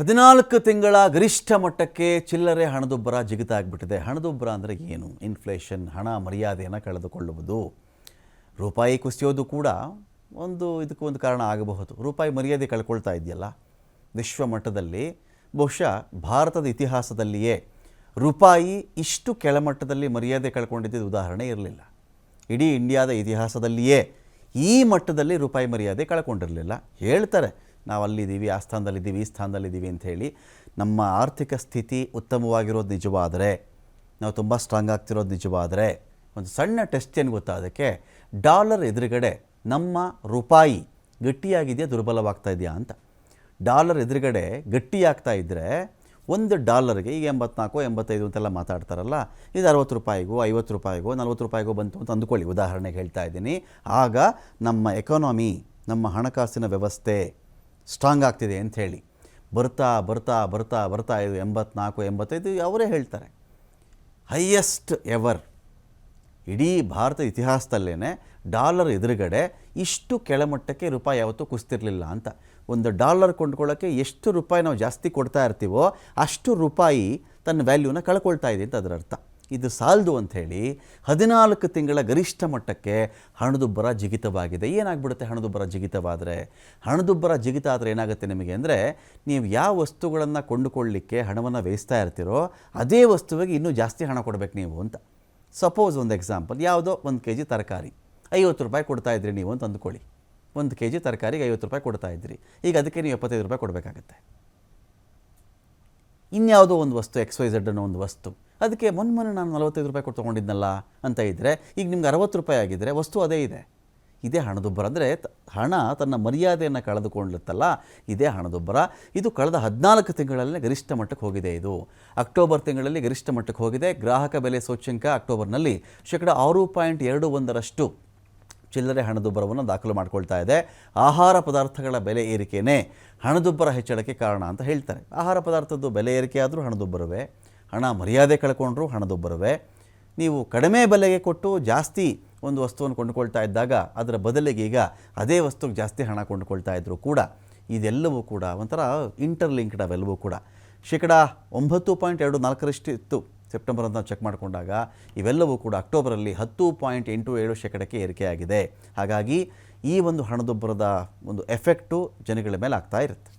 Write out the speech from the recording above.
ಹದಿನಾಲ್ಕು ತಿಂಗಳ ಗರಿಷ್ಠ ಮಟ್ಟಕ್ಕೆ ಚಿಲ್ಲರೆ ಹಣದುಬ್ಬರ ಜಿಗಿತಾಗ್ಬಿಟ್ಟಿದೆ. ಹಣದುಬ್ಬರ ಅಂದರೆ ಏನು? ಇನ್ಫ್ಲೇಷನ್, ಹಣ ಮರ್ಯಾದೆಯನ್ನು ಕಳೆದುಕೊಳ್ಳುವುದು. ರೂಪಾಯಿ ಕುಸಿಯೋದು ಕೂಡ ಒಂದು ಇದಕ್ಕೆ ಒಂದು ಕಾರಣ ಆಗಬಹುದು. ರೂಪಾಯಿ ಮರ್ಯಾದೆ ಕಳ್ಕೊಳ್ತಾ ಇದೆಯಲ್ಲ ವಿಶ್ವ ಮಟ್ಟದಲ್ಲಿ, ಬಹುಶಃ ಭಾರತದ ಇತಿಹಾಸದಲ್ಲಿಯೇ ರೂಪಾಯಿ ಇಷ್ಟು ಕೆಳಮಟ್ಟದಲ್ಲಿ ಮರ್ಯಾದೆ ಕಳ್ಕೊಂಡಿದ್ದ ಉದಾಹರಣೆ ಇರಲಿಲ್ಲ. ಇಡೀ ಇಂಡಿಯಾದ ಇತಿಹಾಸದಲ್ಲಿಯೇ ಈ ಮಟ್ಟದಲ್ಲಿ ರೂಪಾಯಿ ಮರ್ಯಾದೆ ಕಳ್ಕೊಂಡಿರಲಿಲ್ಲ. ಹೇಳ್ತಾರೆ ನಾವು ಅಲ್ಲಿದ್ದೀವಿ ಆ ಸ್ಥಾನದಲ್ಲಿದ್ದೀವಿ, ಈ ಸ್ಥಾನದಲ್ಲಿದ್ದೀವಿ ಅಂತ ಹೇಳಿ ನಮ್ಮ ಆರ್ಥಿಕ ಸ್ಥಿತಿ ಉತ್ತಮವಾಗಿರೋದು ನಿಜವಾದರೆ, ನಾವು ತುಂಬ ಸ್ಟ್ರಾಂಗ್ ಆಗ್ತಿರೋದು ನಿಜವಾದರೆ, ಒಂದು ಸಣ್ಣ ಟೆಸ್ಟ್ ಏನು ಗೊತ್ತಾ ಅದಕ್ಕೆ? ಡಾಲರ್ ಎದುರುಗಡೆ ನಮ್ಮ ರೂಪಾಯಿ ಗಟ್ಟಿಯಾಗಿದೆಯಾ, ದುರ್ಬಲವಾಗ್ತಾ ಇದೆಯಾ ಅಂತ. ಡಾಲರ್ ಎದುರುಗಡೆ ಗಟ್ಟಿಯಾಗ್ತಾ ಇದ್ದರೆ ಒಂದು ಡಾಲರ್ಗೆ ಈಗ ಎಂಬತ್ನಾಲ್ಕು, ಎಂಬತ್ತೈದು ಅಂತೆಲ್ಲ ಮಾತಾಡ್ತಾರಲ್ಲ, ಇದು ಅರವತ್ತು ರೂಪಾಯಿಗೂ, ಐವತ್ತು ರೂಪಾಯಿಗೂ, ನಲ್ವತ್ತು ರೂಪಾಯಿಗೂ ಬಂತು ಅಂತ ಅಂದ್ಕೊಳ್ಳಿ. ಉದಾಹರಣೆಗೆ ಹೇಳ್ತಾ ಇದ್ದೀನಿ. ಆಗ ನಮ್ಮ ಎಕಾನಮಿ ನಮ್ಮ ಹಣಕಾಸಿನ ವ್ಯವಸ್ಥೆ ಸ್ಟ್ರಾಂಗ್ ಆಗ್ತಿದೆ ಅಂತ ಹೇಳಿ. ಬರ್ತಾ ಬರ್ತಾ ಬರ್ತಾ ಬರ್ತಾ ಇದು ಎಂಬತ್ನಾಲ್ಕು, ಎಂಬತ್ತೈದು ಅವರೇ ಹೇಳ್ತಾರೆ. ಹೈಯೆಸ್ಟ್ ಎವರ್ ಇಡೀ ಭಾರತ ಇತಿಹಾಸದಲ್ಲೇ ಡಾಲರ್ ಎದುರುಗಡೆ ಇಷ್ಟು ಕೆಳಮಟ್ಟಕ್ಕೆ ರೂಪಾಯಿ ಯಾವತ್ತೂ ಕುಸ್ತಿರಲಿಲ್ಲ ಅಂತ. ಒಂದು ಡಾಲರ್ ಕೊಂಡ್ಕೊಳ್ಳೋಕ್ಕೆ ಎಷ್ಟು ರೂಪಾಯಿ ನಾವು ಜಾಸ್ತಿ ಕೊಡ್ತಾ ಇರ್ತೀವೋ ಅಷ್ಟು ರೂಪಾಯಿ ತನ್ನ ವ್ಯಾಲ್ಯೂನ ಕಳ್ಕೊಳ್ತಾ ಇದೆ ಅಂತ ಅದರ ಅರ್ಥ. ಇದು ಸಾಲದು ಅಂಥೇಳಿ ಹದಿನಾಲ್ಕು ತಿಂಗಳ ಗರಿಷ್ಠ ಮಟ್ಟಕ್ಕೆ ಹಣದುಬ್ಬರ ಜಿಗಿತವಾಗಿದೆ. ಏನಾಗ್ಬಿಡುತ್ತೆ ಹಣದುಬ್ಬರ ಜಿಗಿತವಾದರೆ? ಹಣದುಬ್ಬರ ಜಿಗಿತ ಆದರೆ ಏನಾಗುತ್ತೆ ನಿಮಗೆ ಅಂದರೆ ನೀವು ಯಾವ ವಸ್ತುಗಳನ್ನು ಕೊಂಡುಕೊಳ್ಳಲಿಕ್ಕೆ ಹಣವನ್ನು ವ್ಯಯಿಸ್ತಾ ಇರ್ತೀರೋ ಅದೇ ವಸ್ತುವಿಗೆ ಇನ್ನೂ ಜಾಸ್ತಿ ಹಣ ಕೊಡಬೇಕು ನೀವು ಅಂತ. ಸಪೋಸ್ ಒಂದು ಎಕ್ಸಾಂಪಲ್ ಯಾವುದೋ ಒಂದು ಕೆ ಜಿ ತರಕಾರಿ, ಐವತ್ತು ರೂಪಾಯಿ ಕೊಡ್ತಾ ಇದ್ರಿ ನೀವು ಅಂತ ಅಂದ್ಕೊಳ್ಳಿ. ಒಂದು ಕೆ ಜಿ ತರಕಾರಿಗೆ ಐವತ್ತು ರೂಪಾಯಿ ಕೊಡ್ತಾ ಇದ್ರಿ. ಈಗ ಅದಕ್ಕೆ ನೀವು ಎಪ್ಪತ್ತೈದು ರೂಪಾಯಿ ಕೊಡಬೇಕಾಗತ್ತೆ. ಇನ್ಯಾವುದೋ ಒಂದು ವಸ್ತು ಎಕ್ಸ್ ವೈ ಝೆಡ್ ಅನ್ನೋ ಒಂದು ವಸ್ತು. ಅದಕ್ಕೆ ಮೊನ್ನೆ ಮೊನ್ನೆ ನಾನು ನಲವತ್ತೈದು ರೂಪಾಯಿ ಕೊಟ್ಟು ತೊಗೊಂಡಿದ್ನಲ್ಲ ಅಂತ ಇದ್ದರೆ ಈಗ ನಿಮ್ಗೆ ಅರವತ್ತು ರೂಪಾಯಿ ಆಗಿದ್ದರೆ ವಸ್ತು ಅದೇ ಇದೆ. ಇದೇ ಹಣದುಬ್ಬರ ಅಂದರೆ ಹಣ ತನ್ನ ಮರ್ಯಾದೆಯನ್ನು ಕಳೆದುಕೊಂಡಿರುತ್ತಲ್ಲ ಇದೇ ಹಣದುಬ್ಬರ. ಇದು ಕಳೆದ ಹದಿನಾಲ್ಕು ತಿಂಗಳಲ್ಲೇ ಗರಿಷ್ಠ ಮಟ್ಟಕ್ಕೆ ಹೋಗಿದೆ ಇದು. ಅಕ್ಟೋಬರ್ ತಿಂಗಳಲ್ಲಿ ಗರಿಷ್ಠ ಮಟ್ಟಕ್ಕೆ ಹೋಗಿದೆ. ಗ್ರಾಹಕ ಬೆಲೆ ಸೂಚ್ಯಂಕ ಅಕ್ಟೋಬರ್ನಲ್ಲಿ ಶೇಕಡ ಆರು ಪಾಯಿಂಟ್ ಎರಡು ಒಂದರಷ್ಟು ಚಿಲ್ಲರೆ ಹಣದುಬ್ಬರವನ್ನು ದಾಖಲು ಮಾಡ್ಕೊಳ್ತಾ ಇದೆ. ಆಹಾರ ಪದಾರ್ಥಗಳ ಬೆಲೆ ಏರಿಕೆಯೇ ಹಣದುಬ್ಬರ ಹೆಚ್ಚಳಕ್ಕೆ ಕಾರಣ ಅಂತ ಹೇಳ್ತಾರೆ. ಆಹಾರ ಪದಾರ್ಥದ್ದು ಬೆಲೆ ಏರಿಕೆ ಆದರೂ ಹಣದುಬ್ಬರವೇ? ಹಣ ಮರ್ಯಾದೆ ಕಳ್ಕೊಂಡ್ರು ಹಣದುಬ್ಬರವೇ ನೀವು ಕಡಿಮೆ ಬೆಲೆಗೆ ಕೊಟ್ಟು ಜಾಸ್ತಿ ಒಂದು ವಸ್ತುವನ್ನು ಕೊಂಡುಕೊಳ್ತಾ ಇದ್ದಾಗ ಅದರ ಬದಲಿಗೆ ಈಗ ಅದೇ ವಸ್ತುಗೆ ಜಾಸ್ತಿ ಹಣ ಕೊಂಡುಕೊಳ್ತಾ ಇದ್ದರು ಕೂಡ ಇದೆಲ್ಲವೂ ಕೂಡ ಒಂಥರ ಇಂಟರ್ಲಿಂಕ್ಡ್ ಅವೆಲ್ಲವೂ ಕೂಡ. ಶೇಕಡ ಒಂಬತ್ತು ಪಾಯಿಂಟ್ ಎರಡು ನಾಲ್ಕರಷ್ಟು ಇತ್ತು ಸೆಪ್ಟೆಂಬರ್ ಅಂತ ಚೆಕ್ ಮಾಡಿಕೊಂಡಾಗ. ಇವೆಲ್ಲವೂ ಕೂಡ ಅಕ್ಟೋಬರಲ್ಲಿ ಹತ್ತು ಪಾಯಿಂಟ್ ಎಂಟು ಏಳು ಶೇಕಡಕ್ಕೆ ಏರಿಕೆಯಾಗಿದೆ. ಹಾಗಾಗಿ ಈ ಒಂದು ಹಣದುಬ್ಬರದ ಒಂದು ಎಫೆಕ್ಟು ಜನಗಳ ಮೇಲೆ ಆಗ್ತಾ ಇರುತ್ತೆ.